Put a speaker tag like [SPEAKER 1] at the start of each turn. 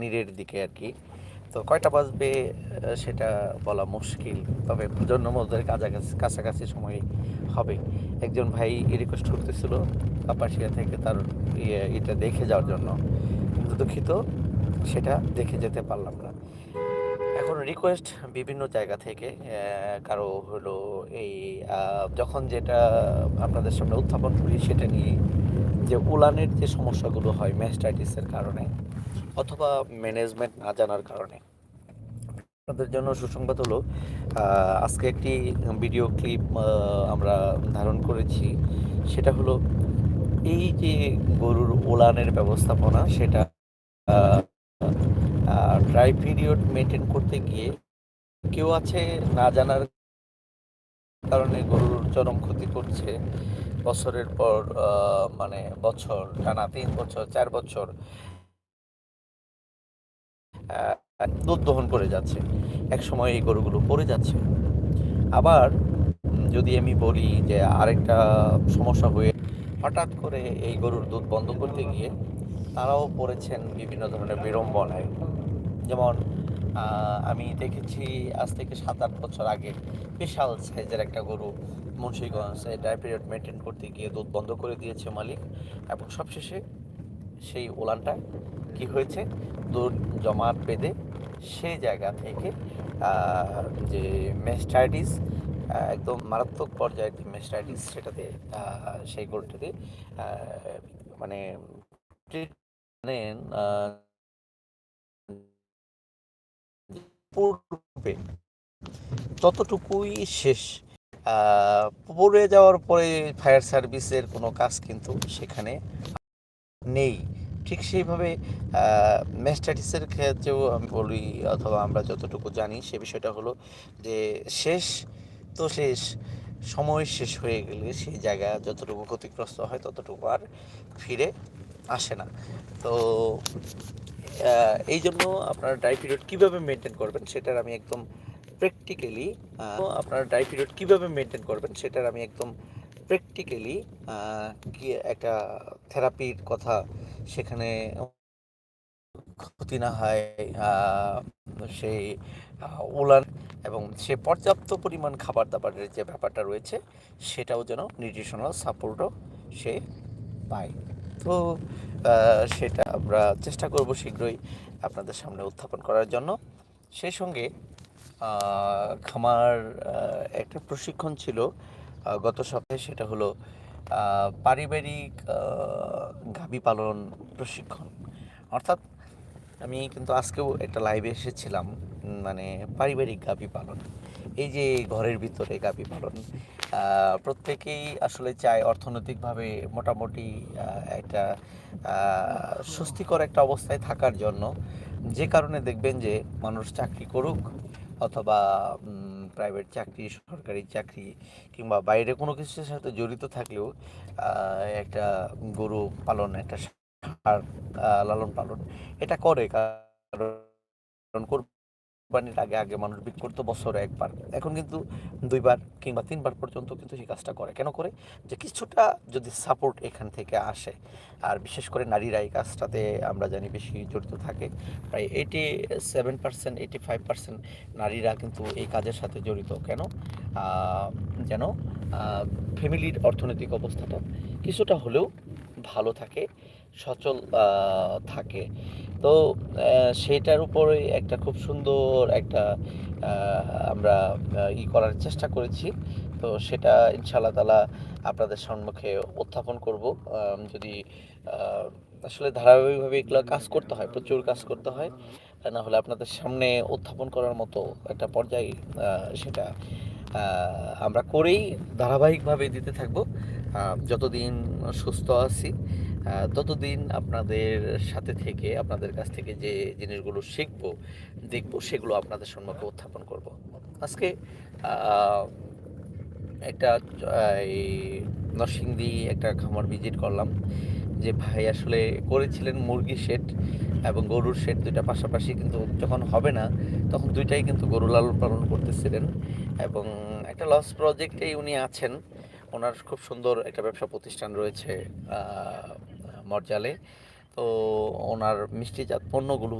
[SPEAKER 1] নীরের দিকে আর কি। তো কয়টা বাজবে সেটা বলা মুশকিল, তবে প্রজন্ম মধ্যে কাছাকাছি কাছাকাছি সময় হবে। একজন ভাই রিকোয়েস্ট করতেছিল কাপাসিয়া থেকে তার ইয়ে এটা দেখে যাওয়ার জন্য। দুঃখিত, সেটা দেখে যেতে পারলাম না। এখন রিকোয়েস্ট বিভিন্ন জায়গা থেকে কারও হলো এই যখন যেটা আপনাদের সামনে উত্থাপন করি, সেটা নিয়ে যে উলানের যে সমস্যাগুলো হয় ম্যাস্টাইটিসের কারণে অথবা ম্যানেজমেন্ট না জানার কারণে। আপনাদের জন্য সুসংবাদ হলো আজকে একটি ভিডিও ক্লিপ আমরা ধারণ করেছি। সেটা হলো এই যে গরুর ওলানের ব্যবস্থাপনা, সেটা ড্রাই পিরিয়ড মেনটেন করতে গিয়ে কেউ আছে না জানার কারণে গরুর চরম ক্ষতি করছে। বছরের পর মানে বছর, টানা তিন বছর, চার বছর দুধ দহন করে যাচ্ছে। এক সময় এই গরুগুলো পড়ে যাচ্ছে। আবার যদি আমি বলি যে আরেকটা সমস্যা হয়ে হঠাৎ করে এই গরুর দুধ বন্ধ করতে গিয়ে তারাও পড়েছেন বিভিন্ন ধরনের বিড়ম্বনায়। যেমন আমি দেখেছি আজ থেকে সাত আট বছর আগে বিশাল সাইজের একটা গরু মুন্সিগঞ্জে ড্রাই পিরিয়ড মেনটেন করতে গিয়ে দুধ বন্ধ করে দিয়েছে মালিক এবং সবশেষে সেই ওলানটা কি হয়েছে? দুধ জমাট বেঁধে সেই জায়গা থেকে যে মেস্টাইটিস একদম মারাত্মক পর্যায়ের যে মেস্টাইটিস সেটাতে সেই গরুটাতে আহ, মানে পূর্বে। ততটুকুই শেষ পড়ে যাওয়ার পরে ফায়ার সার্ভিসের কোনো কাজ কিন্তু সেখানে নেই। ঠিক সেইভাবে ম্যাস্টাইটিসের ক্ষেত্রেও আমি বলি অথবা আমরা যতটুকু জানি সে বিষয়টা হলো যে শেষ তো শেষ, সময় শেষ হয়ে গেলে সেই জায়গা যতটুকু ক্ষতিগ্রস্ত হয় ততটুকু আর ফিরে আসে না। তো এই জন্য আপনার ড্রাই পিরিয়ড কীভাবে মেনটেন করবেন সেটার আমি একদম প্র্যাকটিক্যালি আপনারা ড্রাই পিরিয়ড কীভাবে মেনটেন করবেন সেটার আমি একদম প্র্যাকটিক্যালি কি একটা থেরাপির কথা সেখানে ক্ষতি না হয় সেই উলান এবং সে পর্যাপ্ত পরিমাণ খাবার দাবারের যে ব্যাপারটা রয়েছে, সেটাও যেন নিউট্রিশনাল সাপোর্টও সে পায়। তো সেটা আমরা চেষ্টা করব শীঘ্রই আপনাদের সামনে উত্থাপন করার জন্য। সেই সঙ্গে খামার একটা প্রশিক্ষণ ছিল গত সপ্তাহে সেটা হলো পারিবারিক গাভী পালন প্রশিক্ষণ। অর্থাৎ আমি কিন্তু আজকেও একটা লাইভে এসেছিলাম মানে পারিবারিক গাভী পালন। এই যে ঘরের ভিতরে গাভী পালন প্রত্যেকেই আসলে চায় অর্থনৈতিকভাবে মোটামুটি একটা স্বস্তিকর একটা অবস্থায় থাকার জন্য। যে কারণে দেখবেন যে মানুষ চাকরি করুক অথবা প্রাইভেট চাকরি, সরকারি চাকরি কিংবা বাইরে কোনো কিছুর সাথে জড়িত থাকলেও একটা গরু পালন, একটা লালন পালন এটা করে। কারণ কোরবানির আগে আগে মানুষ বিক্রি করতো, বছরে একবার। এখন কিন্তু দুইবার কিংবা তিনবার পর্যন্ত কিন্তু সেই কাজটা করে। কেন করে? যে কিছুটা যদি সাপোর্ট এখান থেকে আসে। আর বিশেষ করে নারীরা এই কাজটাতে আমরা জানি বেশি জড়িত থাকে। প্রায় eighty seven percent eighty five percent নারীরা কিন্তু এই কাজের সাথে জড়িত। কেন? যেন ফ্যামিলির অর্থনৈতিক অবস্থাটা কিছুটা হলেও ভালো থাকে সচল থাকে। তো আহ, সেইটার উপরে একটা খুব সুন্দর একটা আমরা ই করার চেষ্টা করেছি। তো সেটা ইনশাল্লাহ তালা আপনাদের সম্মুখে উত্থাপন করব। যদি আসলে ধারাবাহিকভাবে এগুলো কাজ করতে হয় প্রচুর কাজ করতে হয় না হলে আপনাদের সামনে উত্থাপন করার মতো একটা পর্যায়ে সেটা আমরা করেই ধারাবাহিকভাবে দিতে থাকব। যতদিন সুস্থ আছি ততদিন আপনাদের সাথে থেকে, আপনাদের কাছ থেকে যে জিনিসগুলো শিখব, দেখব, সেগুলো আপনাদের সম্মুখে উত্থাপন করব। আজকে একটা, এই নরসিংদী একটা খামার ভিজিট করলাম, যে ভাই আসলে করেছিলেন মুরগি শেড এবং গরুর শেড দুইটা পাশাপাশি, কিন্তু যখন হবে না, তখন দুইটাই কিন্তু গরু লালন পালন করতেছিলেন এবং একটা লস প্রজেক্টেই উনি আছেন। ওনার খুব সুন্দর একটা ব্যবসা প্রতিষ্ঠান রয়েছে মর্জালে তো ওনার মিষ্টিজাত পণ্যগুলো